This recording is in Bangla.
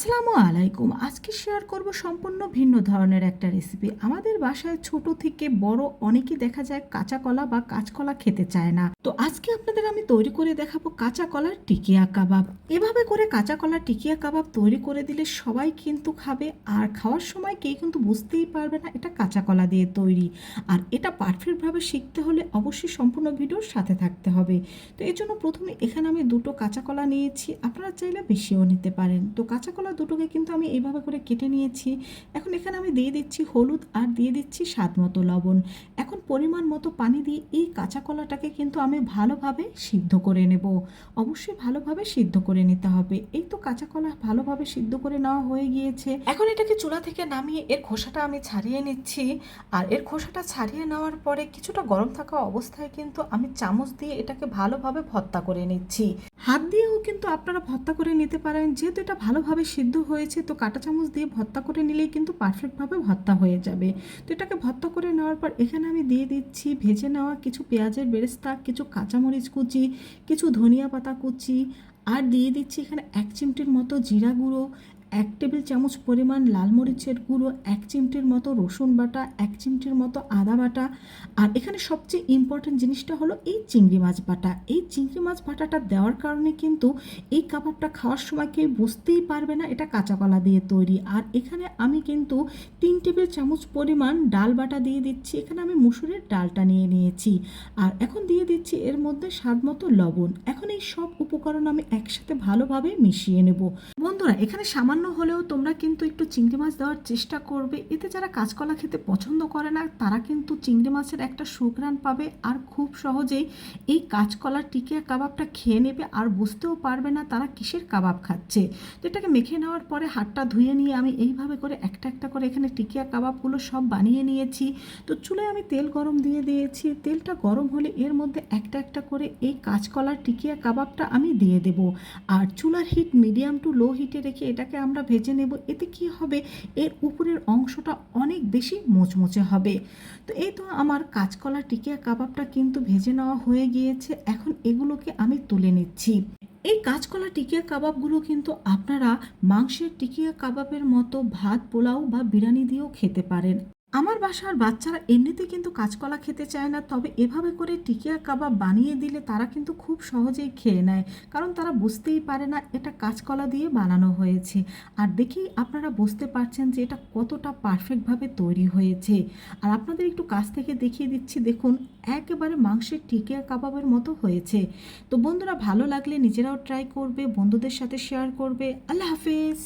আসসালামু আলাইকুম। আজকে শেয়ার করব সম্পূর্ণ ভিন্ন ধরনের একটা রেসিপি আমাদের বাসায় ছোট থেকে বড় অনেকেই দেখা যায় কাঁচা কলা বা কাঁচকলা খেতে চায় না। তো আজকে আপনাদের আমি তৈরি করে দেখাবো কাঁচা কলার টিকিয়া কাবাব। এভাবে করে কাঁচা কলার টিকিয়া কাবাব তৈরি করে দিলে সবাই কিন্তু খাবে, আর খাওয়ার সময় কেউ কিন্তু বুঝতেই পারবে না এটা কাঁচা কলা দিয়ে তৈরি। আর এটা পারফেক্টভাবে শিখতে হলে অবশ্যই সম্পূর্ণ ভিডিওর সাথে থাকতে হবে। তো এর জন্য প্রথমে এখানে আমি দুটো কাঁচা কলা নিয়েছি। আপনারা চাইলে বেশিও নিতে পারেন। তো কাঁচা কলা দুটোকে কিন্তু আমি এইভাবে করে কেটে নিয়েছি। এখন এখানে আমি দিয়ে দিচ্ছি হলুদ আর দিয়ে দিচ্ছি স্বাদ মতো লবণ। এখন পরিমাণ মতো পানি দিয়ে এই কাঁচা কলাটাকে কিন্তু আমি ভালোভাবে সিদ্ধ করে নেব। অবশ্যই ভালোভাবে সিদ্ধ করে নিতে হবে। এই তো কাঁচা কলা ভালোভাবে সিদ্ধ করে নেওয়া হয়ে গিয়েছে। এখন এটাকে চুলা থেকে নামিয়ে এর খোসাটা আমি ছাড়িয়ে নিচ্ছি। আর এর খোসাটা ছাড়িয়ে নেওয়ার পরে কিছুটা গরম থাকা অবস্থায় কিন্তু আমি চামচ দিয়ে এটাকে ভালোভাবে ভর্তা করে নিচ্ছি। হাত দিয়েও কিন্তু আপনারা ভর্তা করে নিতে পারেন। যেহেতু এটা ভালোভাবে সিদ্ধ হয়েছে, তো কাঁটা চামচ দিয়ে ভর্তা করে নিলেই কিন্তু পারফেক্টভাবে ভর্তা হয়ে যাবে। তো এটাকে ভর্তা করে নেওয়ার পর এখানে আমি দিয়ে দিচ্ছি ভেজে নেওয়া কিছু পেঁয়াজের বেরেস্তা, কিছু কাঁচামরিচ কুচি, কিছু ধনিয়া পাতা কুচি, আর দিয়ে দিচ্ছি এখানে এক চিমটির মতো জিরা গুঁড়ো এক টেবিল চামচ পরিমাণ লাল মরিচের গুঁড়ো, এক চিমটির মতো রসুন বাটা, এক চিমটির মতো আদা বাটা। আর এখানে সবচেয়ে ইম্পর্টেন্ট জিনিসটা হলো এই চিংড়ি মাছ বাটা। এই চিংড়ি মাছ বাটাটা দেওয়ার কারণে কিন্তু এই কাবাবটা খাওয়ার সময় কেউ বুঝতেই পারবে না এটা কাঁচা কলা দিয়ে তৈরি। আর এখানে আমি কিন্তু তিন টেবিল চামচ পরিমাণ ডাল বাটা দিয়ে দিচ্ছি। এখানে আমি মুসুরের ডালটা নিয়ে নিয়েছি। আর এখন দিয়ে দিচ্ছি এর মধ্যে স্বাদ মতো লবণ। এখন এই সব উপকরণ আমি একসাথে ভালোভাবে মিশিয়ে নেব। বন্ধুরা, এখানে সামান্য হলেও তোমরা কিন্তু একটু চিংড়ি মাছ দেওয়ার চেষ্টা করবে। এতে যারা কাঁচকলা খেতে পছন্দ করে না, তারা কিন্তু চিংড়ি মাছের একটা সুঘ্রাণ পাবে আর খুব সহজেই এই কাঁচকলার টিকিয়া কাবাবটা খেয়ে নেবে আর বুঝতেও পারবে না তারা কিসের কাবাব খাচ্ছে। তো এটাকে মেখে নেওয়ার পরে হাতটা ধুয়ে নিয়ে আমি এইভাবে করে একটা একটা করে এখানে টিকিয়া কাবাবগুলো সব বানিয়ে নিয়েছি। তো চুলে আমি তেল গরম দিয়ে দিয়েছি। তেলটা গরম হলে এর মধ্যে একটা একটা করে এই কাঁচকলার টিকিয়া কাবাবটা আমি দিয়ে দেব। আর চুলার হিট মিডিয়াম টু লো হিটে রেখে এটাকে আমরা ভেজে নেব, এতে কি হবে? এর উপরের অংশটা অনেক বেশি মোচমোচে হবে। তো এই তো আমার কাঁচকলা টিকিয়া কাবাবটা কিন্তু ভেজে নেওয়া হয়ে গিয়েছে। এখন এগুলোকে আমি তুলে নিচ্ছি। এই কাঁচকলা টিকিয়া কাবাবগুলো কিন্তু আপনারা মাংসের টিকিয়া কাবাবের মতো ভাত, পোলাও বা বিরিয়ানি দিয়েও খেতে পারেন। আমার বাসার বাচ্চারা এমনিতে কিন্তু কাঁচকলা খেতে চায় না, তবে এভাবে করে টিকিয়া কাবাব বানিয়ে দিলে তারা কিন্তু খুব সহজেই খেয়ে নেয়, কারণ তারা বুঝতেই পারে না এটা কাঁচকলা দিয়ে বানানো হয়েছে। আর দেখেই আপনারা বুঝতে পারছেন যে এটা কতটা পারফেক্টভাবে তৈরি হয়েছে। আর আপনাদের একটু কাছ থেকে দেখিয়ে দিচ্ছি, দেখুন, একেবারে মাংসের টিকিয়া কাবাবের মতো হয়েছে। তো বন্ধুরা, ভালো লাগলে নিজেরাও ট্রাই করবে, বন্ধুদের সাথে শেয়ার করবে। আল্লাহ হাফেজ!